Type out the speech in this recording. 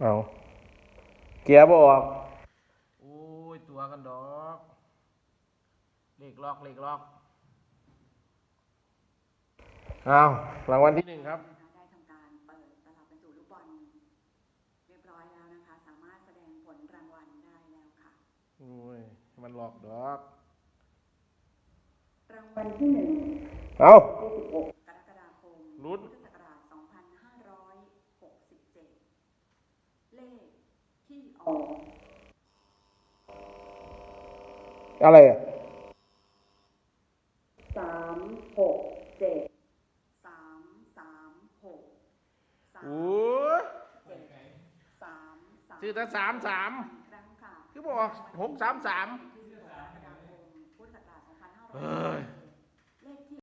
เอาเกียร์บออกโอ้ย ตัวกันดอกเลขล็อกเลขล็อกเอารางวัลที่หนึ่งครับนะคะได้ทำการเปิดตลับบรรจุลูกบอลเรียบร้อยแล้วนะคะ สามารถแสดงผลรางวัลได้แล้วค่ะ โอ้ย มันหลอกดอก รางวัลที่หนึ่ง เอา ที่16กรกฎาคม ลุ้น พุทธศักราช2567 เลขที่ออกอะไรอะสามหกเจ็ดสามสามหกสามโอ้ยเจ็ดสามสามชื่อแต่สามสามอีกครั้งค่ะ คือบอกหกสามสาม ที่